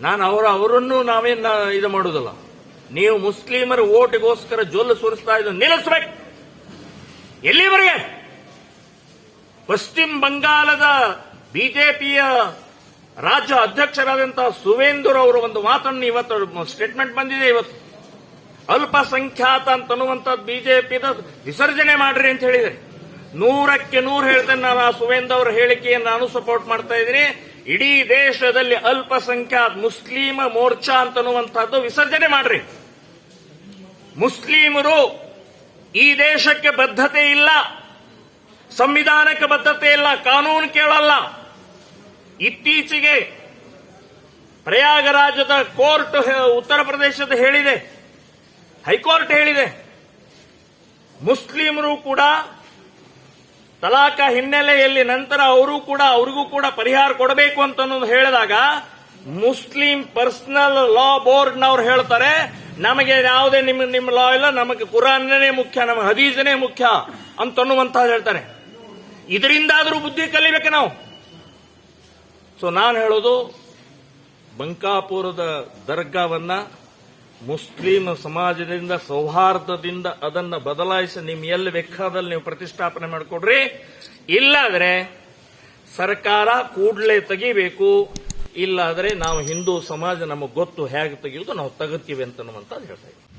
ನಾನು ಅವರ ಅವರನ್ನು ನಾವೇನು ಇದು ಮಾಡುವುದಿಲ್ಲ. ನೀವು ಮುಸ್ಲಿಮರ ಓಟಿಗೋಸ್ಕರ ಜೊಲ್ಲು ಸುರಿಸ್ತಾ ಇದ್ದು ನಿಲ್ಲಿಸಬೇಕು. ಎಲ್ಲಿವರೆಗೆ? ಪಶ್ಚಿಮ ಬಂಗಾಳದ ಬಿಜೆಪಿಯ ರಾಜ್ಯ ಅಧ್ಯಕ್ಷರಾದಂತಹ ಸುವೇಂದರ್ ಅವರು ಒಂದು ಮಾತನ್ನು ಇವತ್ತು ಸ್ಟೇಟ್ಮೆಂಟ್ ಬಂದಿದೆ ಇವತ್ತು. ಅಲ್ಪಸಂಖ್ಯಾತ ಅಂತನ್ನುವಂಥದ್ದು ಬಿಜೆಪಿದ ವಿಸರ್ಜನೆ ಮಾಡ್ರಿ ಅಂತ ಹೇಳಿದರೆ ನೂರಕ್ಕೆ ನೂರು ಹೇಳ್ತೇನೆ ನಾನು ಆ ಸುವೇಂದ್ರ ಅವರ ಹೇಳಿಕೆಯನ್ನು ನಾನು ಸಪೋರ್ಟ್ ಮಾಡ್ತಾ ಇದ್ದೀನಿ. ಇಡೀ ದೇಶದಲ್ಲಿ ಅಲ್ಪಸಂಖ್ಯಾತ ಮುಸ್ಲಿಮ ಮೋರ್ಚಾ ಅಂತನ್ನುವಂತಹದ್ದು ವಿಸರ್ಜನೆ ಮಾಡ್ರಿ. ಮುಸ್ಲಿಮರು ಈ ದೇಶಕ್ಕೆ ಬದ್ಧತೆ ಇಲ್ಲ, ಸಂವಿಧಾನಕ್ಕೆ ಬದ್ಧತೆ ಇಲ್ಲ, ಕಾನೂನು ಕೇಳಲ್ಲ. ಇತ್ತೀಚೆಗೆ ಪ್ರಯಾಗರಾಜದ ಕೋರ್ಟ್ ಉತ್ತರ ಪ್ರದೇಶದ ಹೇಳಿದೆ, ಹೈಕೋರ್ಟ್ ಹೇಳಿದೆ. ಮುಸ್ಲಿಮರು ಕೂಡ ತಲಾಕ ಹಿನ್ನೆಲೆಯಲ್ಲಿ ನಂತರ ಅವರು ಕೂಡ ಅವರಿಗೂ ಕೂಡ ಪರಿಹಾರ ಕೊಡಬೇಕು ಅಂತ ಹೇಳಿದಾಗ ಮುಸ್ಲಿಂ ಪರ್ಸನಲ್ ಲಾ ಬೋರ್ಡ್ನವ್ರು ಹೇಳ್ತಾರೆ, ನಮಗೆ ಯಾವುದೇ ನಿಮ್ಮ ನಿಮ್ಮ ಲಾ ಇಲ್ಲ, ನಮಗೆ ಕುರಾನ್ನೇ ಮುಖ್ಯ ನಮಗೆ ಹದೀಸನೇ ಮುಖ್ಯ ಅಂತನ್ನುವಂತ ಹೇಳ್ತಾರೆ. ಇದರಿಂದಾದರೂ ಬುದ್ಧಿ ಕಲಿಬೇಕು ನಾವು. ಸೊ ನಾನು ಹೇಳೋದು, ಬಂಕಾಪುರದ ದರ್ಗಾವನ್ನ ಮುಸ್ಲಿಂ ಸಮಾಜದಿಂದ, ಸೌಹಾರ್ದದಿಂದ ಅದನ್ನ ಬದಲಾಯಿಸಿ ನಿಮ್ ಎಲ್ಲಿ ಬೇಕಾದಲ್ಲಿ ನೀವು ಪ್ರತಿಷ್ಠಾಪನೆ ಮಾಡಿಕೊಡ್ರಿ. ಇಲ್ಲಾದ್ರೆ ಸರ್ಕಾರ ಕೂಡಲೇ ತೆಗಿಬೇಕು. ಇಲ್ಲಾದ್ರೆ ನಾವು ಹಿಂದೂ ಸಮಾಜ ನಮಗೆ ಗೊತ್ತು ಹೇಗೆ ತೆಗೆಯುವುದು ನಾವು ತೆಗಿತೀವಿ ಅಂತ ಹೇಳ್ತಾ ಇದ್ದೀವಿ